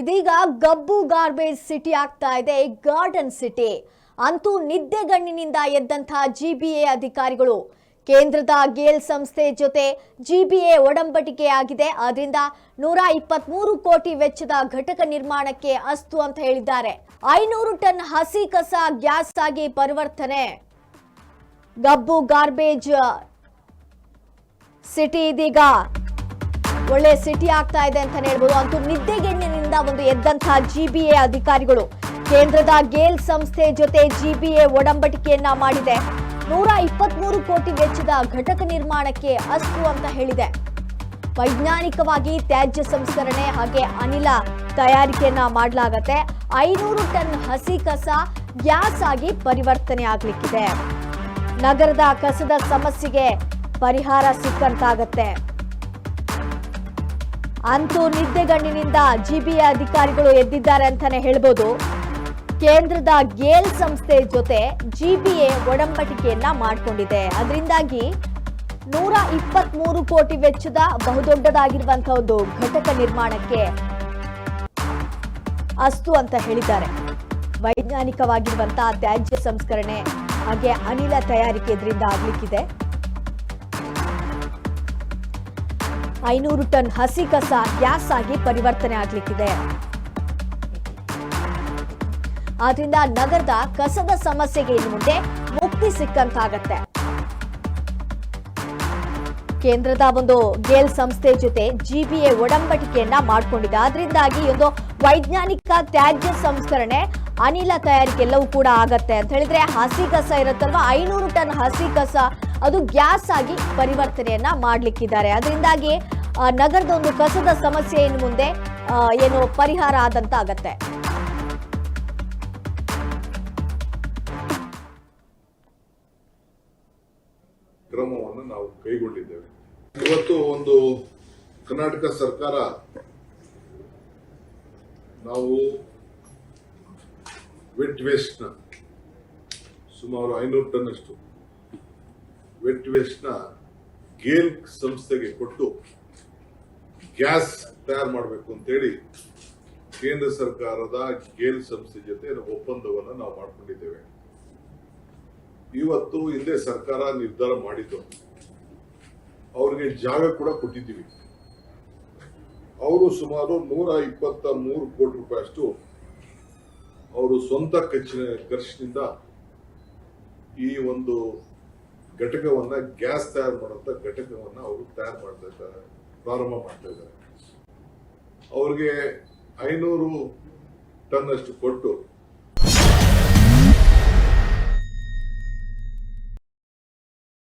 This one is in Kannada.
ಇದೀಗ ಗಬ್ಬು ಗಾರ್ಬೇಜ್ ಸಿಟಿ ಆಗ್ತಾ ಇದೆ, ಗಾರ್ಡನ್ ಸಿಟಿ. ಅಂತೂ ನಿದ್ದೆಗಣ್ಣಿನಿಂದ ಎದ್ದಂತಹ ಜಿಬಿಎ ಅಧಿಕಾರಿಗಳು. ಕೇಂದ್ರದ ಗೇಲ್ ಸಂಸ್ಥೆ ಜೊತೆ ಜಿಬಿಎ ಒಡಂಬಡಿಕೆ ಆಗಿದೆ. ಅದರಿಂದ ನೂರ ಇಪ್ಪತ್ಮೂರು ಕೋಟಿ ವೆಚ್ಚದ ಘಟಕ ನಿರ್ಮಾಣಕ್ಕೆ ಅಸ್ತು ಅಂತ ಹೇಳಿದ್ದಾರೆ. ಐನೂರು ಟನ್ ಹಸಿ ಕಸ ಗ್ಯಾಸ್ ಆಗಿ ಪರಿವರ್ತನೆ. ಗಬ್ಬು ಗಾರ್ಬೇಜ್ ಸಿಟಿ ಇದೀಗ ಒಳ್ಳೆ ಸಿಟಿ ಆಗ್ತಾ ಇದೆ ಅಂತ ಹೇಳ್ಬೋದು. ಅಂತೂ ನಿದ್ದೆಗೆಣ್ಣಿನಿಂದ ಒಂದು ಎದ್ದಂತಹ ಜಿಬಿಎ ಅಧಿಕಾರಿಗಳು. ಕೇಂದ್ರದ ಗೇಲ್ ಸಂಸ್ಥೆ ಜೊತೆ ಜಿಬಿಎ ಒಡಂಬಡಿಕೆಯನ್ನ ಮಾಡಿದೆ. ನೂರ ಇಪ್ಪತ್ಮೂರು ಕೋಟಿ ವೆಚ್ಚದ ಘಟಕ ನಿರ್ಮಾಣಕ್ಕೆ ಅಸ್ತು ಅಂತ ಹೇಳಿದೆ. ವೈಜ್ಞಾನಿಕವಾಗಿ ತ್ಯಾಜ್ಯ ಸಂಸ್ಕರಣೆ ಹಾಗೆ ಅನಿಲ ತಯಾರಿಕೆಯನ್ನ ಮಾಡಲಾಗತ್ತೆ. ಐನೂರು ಟನ್ ಹಸಿ ಕಸ ಗ್ಯಾಸ್ ಆಗಿ ಪರಿವರ್ತನೆ ಆಗ್ಲಿಕ್ಕಿದೆ. ನಗರದ ಕಸದ ಸಮಸ್ಯೆಗೆ ಪರಿಹಾರ ಸಿಕ್ಕಂತಾಗತ್ತೆ. ಅಂತೂ ನಿದ್ದೆಗಣ್ಣಿನಿಂದ ಜಿಬಿಎ ಅಧಿಕಾರಿಗಳು ಎದ್ದಿದ್ದಾರೆ ಅಂತಾನೆ ಹೇಳ್ಬೋದು. ಕೇಂದ್ರದ ಗೇಲ್ ಸಂಸ್ಥೆ ಜೊತೆ ಜಿಬಿಎ ಒಡಂಬಡಿಕೆಯನ್ನ ಮಾಡಿಕೊಂಡಿದೆ. ಅದರಿಂದಾಗಿ ನೂರ ಇಪ್ಪತ್ಮೂರು ಕೋಟಿ ವೆಚ್ಚದ ಬಹುದೊಡ್ಡದಾಗಿರುವಂತಹ ಒಂದು ಘಟಕ ನಿರ್ಮಾಣಕ್ಕೆ ಅಸ್ತು ಅಂತ ಹೇಳಿದ್ದಾರೆ. ವೈಜ್ಞಾನಿಕವಾಗಿರುವಂತಹ ತ್ಯಾಜ್ಯ ಸಂಸ್ಕರಣೆ ಹಾಗೆ ಅನಿಲ ತಯಾರಿಕೆ ಇದರಿಂದ ಆಗ್ಲಿಕ್ಕಿದೆ. ಐನೂರು ಟನ್ ಹಸಿ ಕಸ ಗ್ಯಾಸ್ ಆಗಿ ಪರಿವರ್ತನೆ ಆಗಲಿಕ್ಕಿದೆ. ಆದ್ರಿಂದ ನಗರದ ಕಸದ ಸಮಸ್ಯೆಗೆ ಇನ್ನು ಮುಂದೆ ಮುಕ್ತಿ ಸಿಕ್ಕಂತಾಗತ್ತೆ. ಕೇಂದ್ರದ ಒಂದು ಗೇಲ್ ಸಂಸ್ಥೆ ಜೊತೆ ಜಿಬಿಎ ಒಡಂಬಡಿಕೆಯನ್ನ ಮಾಡಿಕೊಂಡಿದೆ. ಅದರಿಂದಾಗಿ ಒಂದು ವೈಜ್ಞಾನಿಕ ತ್ಯಾಜ್ಯ ಸಂಸ್ಕರಣೆ ಅನಿಲ ತಯಾರಿಕೆ ಎಲ್ಲವೂ ಕೂಡ ಆಗತ್ತೆ ಅಂತ ಹೇಳಿದ್ರೆ ಹಸಿ ಕಸ ಇರುತ್ತಲ್ವಾ? ಐನೂರು ಟನ್ ಹಸಿ ಕಸ ಅದು ಗ್ಯಾಸ್ ಆಗಿ ಪರಿವರ್ತನೆಯನ್ನ ಮಾಡ್ಲಿಕ್ಕಿದ್ದಾರೆ. ಅದರಿಂದಾಗಿ ನಗರದ ಒಂದು ಕಸದ ಸಮಸ್ಯೆ ಇನ್ನು ಮುಂದೆ ಏನು ಪರಿಹಾರ ಆದಂತ ಆಗತ್ತೆ. ಕ್ರಮವನ್ನು ನಾವು ಕೈಗೊಂಡಿದ್ದೇವೆ. ಇವತ್ತು ಒಂದು ಕರ್ನಾಟಕ ಸರ್ಕಾರ ನಾವು ವೆಟ್ ವೇಸ್ಟ್ನ ಸುಮಾರು ಐನೂರು ಟನ್ ಅಷ್ಟು ವೆಟ್ ವೇಸ್ಟ್ನ ಗೇಲ್ ಸಂಸ್ಥೆಗೆ ಕೊಟ್ಟು ಗ್ಯಾಸ್ ತಯಾರು ಮಾಡಬೇಕು ಅಂತೇಳಿ ಕೇಂದ್ರ ಸರ್ಕಾರದ ಗೇಲ್ ಸಂಸ್ಥೆ ಜೊತೆ ಒಪ್ಪಂದವನ್ನು ನಾವು ಮಾಡಿಕೊಂಡಿದ್ದೇವೆ. ಇವತ್ತು ಹಿಂದೆ ಸರ್ಕಾರ ನಿರ್ಧಾರ ಮಾಡಿದ್ದು. ಅವ್ರಿಗೆ ಜಾಗ ಕೂಡ ಕೊಟ್ಟಿದ್ದೀವಿ. ಅವರು ಸುಮಾರು ನೂರ ಇಪ್ಪತ್ತ ಮೂರು ಕೋಟಿ ರೂಪಾಯಿ ಅಷ್ಟು ಅವರು ಸ್ವಂತ ಖರ್ಚಿನ ಖರ್ಚಿನಿಂದ ಈ ಒಂದು ಘಟಕವನ್ನ ಗ್ಯಾಸ್ ತಯಾರು ಮಾಡುವಂತ ಘಟಕವನ್ನ ಅವರು ತಯಾರು ಮಾಡ್ತಾ ಇದ್ದಾರೆ, ಪ್ರಾರಂಭ ಮಾಡ್ತಾ ಇದ್ದಾರೆ. ಅವ್ರಿಗೆ ಐನೂರು ಟನ್ ಅಷ್ಟು ಕೊಟ್ಟು